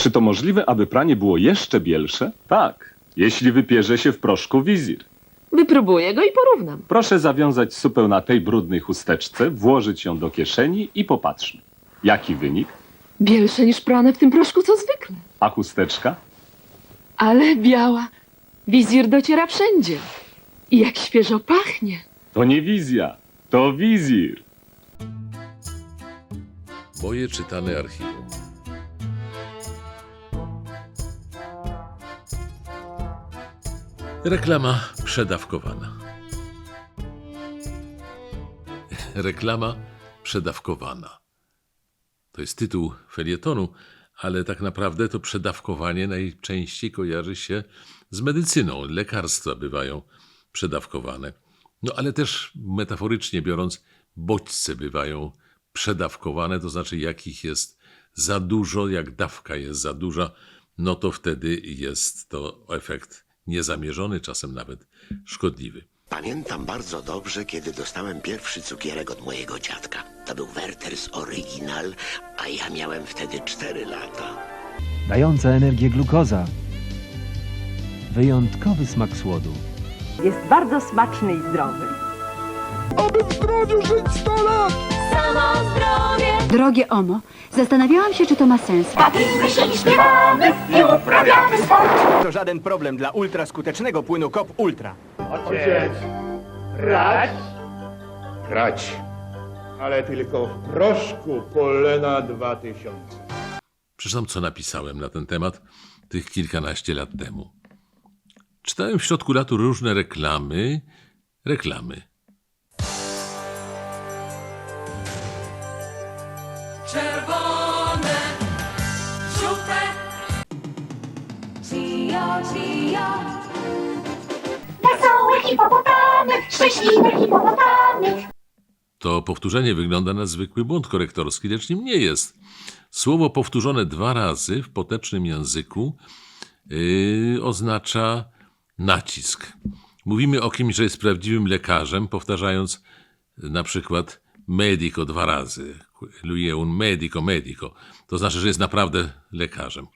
Czy to możliwe, aby pranie było jeszcze bielsze? Tak, jeśli wypierze się w proszku wizir. Wypróbuję go i porównam. Proszę zawiązać supę na tej brudnej chusteczce, włożyć ją do kieszeni i popatrzmy. Jaki wynik? Bielsze niż prane w tym proszku, co zwykle. A chusteczka? Ale biała. Wizir dociera wszędzie. I jak świeżo pachnie. To nie wizja, to wizir. Moje czytane archiwum. Reklama przedawkowana. Reklama przedawkowana. To jest tytuł felietonu, ale tak naprawdę to przedawkowanie najczęściej kojarzy się z medycyną. Lekarstwa bywają przedawkowane. No ale też metaforycznie biorąc, bodźce bywają przedawkowane, to znaczy jak ich jest za dużo, jak dawka jest za duża, no to wtedy jest to efekt niezamierzony, czasem nawet szkodliwy. Pamiętam bardzo dobrze, kiedy dostałem pierwszy cukierek od mojego dziadka. To był Werther's Original, a ja miałem wtedy 4 lata. dająca energię glukoza. Wyjątkowy smak słodu. Jest bardzo smaczny i zdrowy. Drogie Omo, zastanawiałam się, czy to ma sens. To żaden problem dla ultraskutecznego płynu KOP Ultra. Grać. Ale tylko w proszku Polena 2000. Przeczytam, co napisałem na ten temat tych kilkanaście lat temu. Czytałem w środku latu różne reklamy. Reklamy. Wesołe hipopotamy, szczęśliwe hipopotamy. To powtórzenie wygląda na zwykły błąd korektorski, lecz nim nie jest. Słowo powtórzone dwa razy w potecznym języku yy, oznacza nacisk. Mówimy o kimś, że jest prawdziwym lekarzem, powtarzając na przykład medico dwa razy. Lui è un medico, medico. To znaczy, że jest naprawdę lekarzem.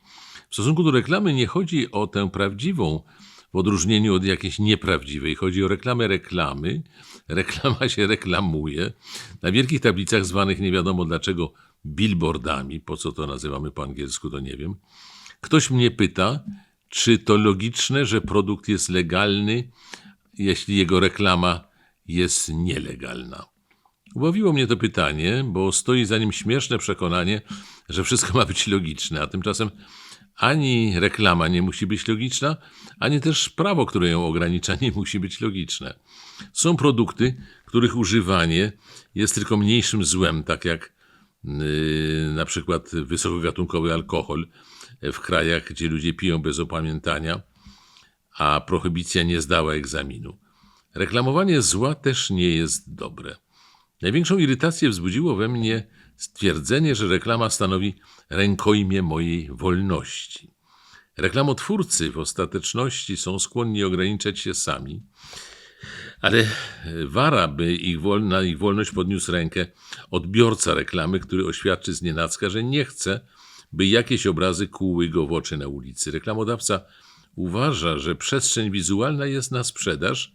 W stosunku do reklamy nie chodzi o tę prawdziwą, w odróżnieniu od jakiejś nieprawdziwej. Chodzi o reklamę reklamy. Reklama się reklamuje. Na wielkich tablicach zwanych nie wiadomo dlaczego billboardami, po co to nazywamy po angielsku, to nie wiem. Ktoś mnie pyta, czy to logiczne, że produkt jest legalny, jeśli jego reklama jest nielegalna. Ubawiło mnie to pytanie, bo stoi za nim śmieszne przekonanie, że wszystko ma być logiczne, a tymczasem ani reklama nie musi być logiczna, ani też prawo, które ją ogranicza, nie musi być logiczne. Są produkty, których używanie jest tylko mniejszym złem, tak jak yy, na przykład wysokogatunkowy alkohol w krajach, gdzie ludzie piją bez opamiętania, a prohibicja nie zdała egzaminu. Reklamowanie zła też nie jest dobre. Największą irytację wzbudziło we mnie stwierdzenie, że reklama stanowi rękojmię mojej wolności. Reklamotwórcy w ostateczności są skłonni ograniczać się sami, ale wara, by ich wol, na ich wolność podniósł rękę odbiorca reklamy, który oświadczy z nienacka, że nie chce, by jakieś obrazy kłuły go w oczy na ulicy. Reklamodawca uważa, że przestrzeń wizualna jest na sprzedaż,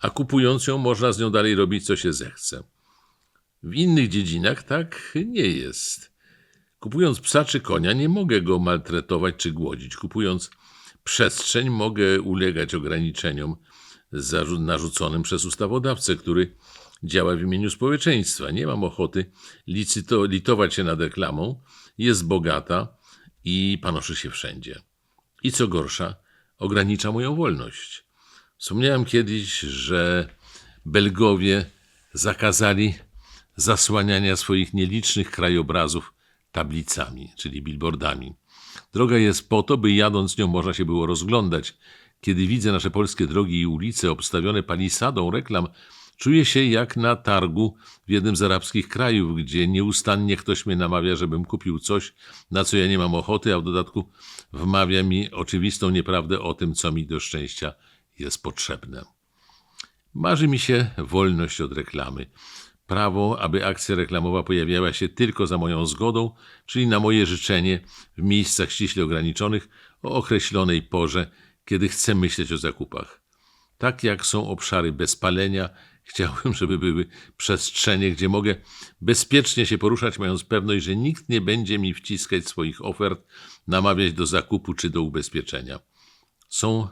a kupując ją można z nią dalej robić, co się zechce. W innych dziedzinach tak nie jest. Kupując psa czy konia, nie mogę go maltretować czy głodzić. Kupując przestrzeń, mogę ulegać ograniczeniom narzuconym przez ustawodawcę, który działa w imieniu społeczeństwa. Nie mam ochoty licyto- litować się nad reklamą. Jest bogata i panoszy się wszędzie. I co gorsza, ogranicza moją wolność. Wspomniałem kiedyś, że Belgowie zakazali zasłaniania swoich nielicznych krajobrazów tablicami, czyli billboardami. Droga jest po to, by jadąc nią można się było rozglądać. Kiedy widzę nasze polskie drogi i ulice obstawione palisadą reklam, czuję się jak na targu w jednym z arabskich krajów, gdzie nieustannie ktoś mnie namawia, żebym kupił coś, na co ja nie mam ochoty, a w dodatku wmawia mi oczywistą nieprawdę o tym, co mi do szczęścia jest potrzebne. Marzy mi się wolność od reklamy. Prawo, aby akcja reklamowa pojawiała się tylko za moją zgodą, czyli na moje życzenie w miejscach ściśle ograniczonych o określonej porze, kiedy chcę myśleć o zakupach. Tak jak są obszary bez palenia, chciałbym, żeby były przestrzenie, gdzie mogę bezpiecznie się poruszać, mając pewność, że nikt nie będzie mi wciskać swoich ofert, namawiać do zakupu czy do ubezpieczenia. Są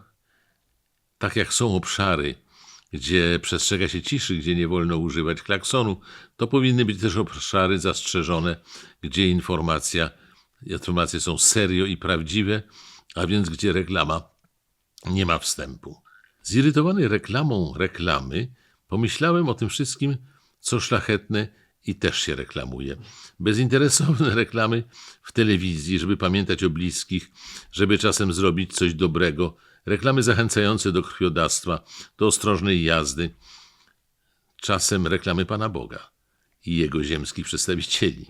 tak jak są obszary, gdzie przestrzega się ciszy, gdzie nie wolno używać klaksonu, to powinny być też obszary zastrzeżone, gdzie informacja, informacje są serio i prawdziwe, a więc gdzie reklama nie ma wstępu. Zirytowany reklamą reklamy, pomyślałem o tym wszystkim, co szlachetne i też się reklamuje. Bezinteresowne reklamy w telewizji, żeby pamiętać o bliskich, żeby czasem zrobić coś dobrego, reklamy zachęcające do krwiodawstwa, do ostrożnej jazdy, czasem reklamy Pana Boga i jego ziemskich przedstawicieli.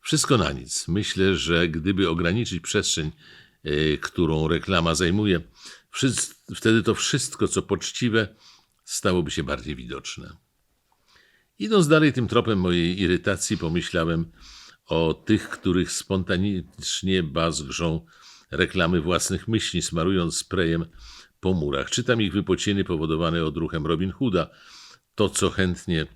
Wszystko na nic. Myślę, że gdyby ograniczyć przestrzeń, e, którą reklama zajmuje, wtedy to wszystko, co poczciwe, stałoby się bardziej widoczne. Idąc dalej tym tropem mojej irytacji, pomyślałem o tych, których spontanicznie bazgrzą reklamy własnych myśli, smarując sprayem po murach. Czytam ich wypociny powodowane odruchem Robin Hooda. To, co chętnie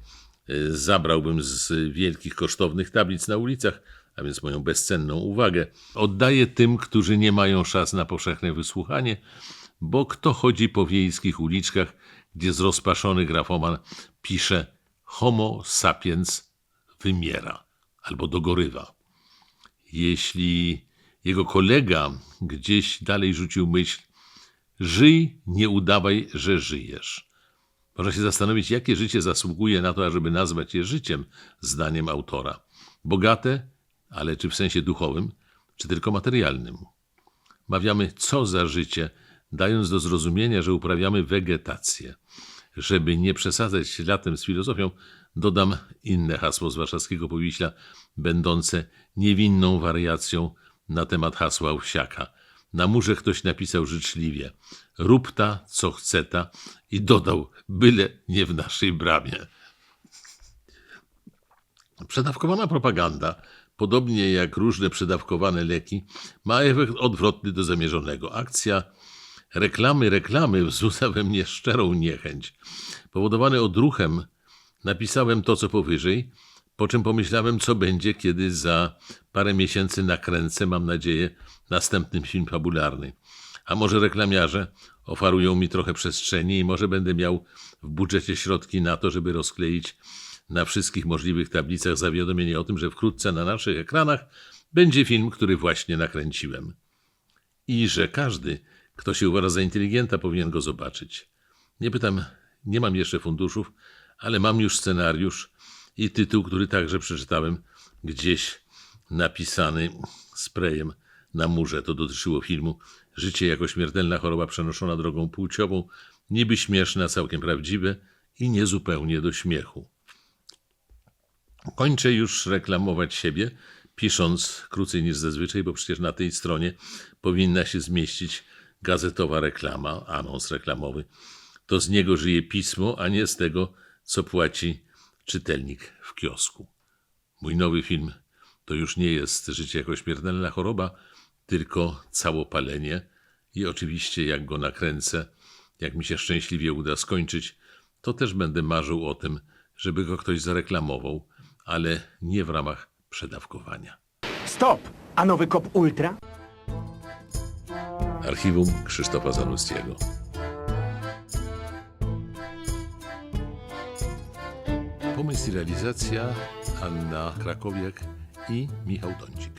y, zabrałbym z wielkich, kosztownych tablic na ulicach, a więc moją bezcenną uwagę, oddaję tym, którzy nie mają szans na powszechne wysłuchanie, bo kto chodzi po wiejskich uliczkach, gdzie zrozpaszony grafoman pisze Homo sapiens wymiera albo dogorywa. Jeśli jego kolega gdzieś dalej rzucił myśl żyj, nie udawaj, że żyjesz. Można się zastanowić, jakie życie zasługuje na to, ażeby nazwać je życiem, zdaniem autora. Bogate, ale czy w sensie duchowym, czy tylko materialnym. Mawiamy, co za życie, dając do zrozumienia, że uprawiamy wegetację. Żeby nie przesadzać latem z filozofią, dodam inne hasło z warszawskiego powiśla, będące niewinną wariacją na temat hasła Owsiaka. Na murze ktoś napisał życzliwie rób ta, co chce ta i dodał byle nie w naszej bramie. Przedawkowana propaganda, podobnie jak różne przedawkowane leki, ma efekt odwrotny do zamierzonego. Akcja reklamy, reklamy wzbudza we mnie szczerą niechęć. Powodowany odruchem napisałem to, co powyżej, po czym pomyślałem, co będzie, kiedy za parę miesięcy nakręcę, mam nadzieję, następny film fabularny. A może reklamiarze oferują mi trochę przestrzeni i może będę miał w budżecie środki na to, żeby rozkleić na wszystkich możliwych tablicach zawiadomienie o tym, że wkrótce na naszych ekranach będzie film, który właśnie nakręciłem. I że każdy, kto się uważa za inteligenta, powinien go zobaczyć. Nie pytam, nie mam jeszcze funduszów, ale mam już scenariusz i tytuł, który także przeczytałem gdzieś napisany sprayem na murze. To dotyczyło filmu Życie jako śmiertelna choroba przenoszona drogą płciową, niby śmieszne, a całkiem prawdziwe i niezupełnie do śmiechu. Kończę już reklamować siebie, pisząc krócej niż zazwyczaj, bo przecież na tej stronie powinna się zmieścić gazetowa reklama, anons reklamowy. To z niego żyje pismo, a nie z tego, co płaci czytelnik w kiosku. Mój nowy film to już nie jest życie jako śmiertelna choroba, tylko całopalenie i oczywiście jak go nakręcę, jak mi się szczęśliwie uda skończyć, to też będę marzył o tym, żeby go ktoś zareklamował, ale nie w ramach przedawkowania. Stop! A nowy kop Ultra? Archiwum Krzysztofa Zanustiego. Pomysł i realizacja Anna Krakowiak i Michał Tącik.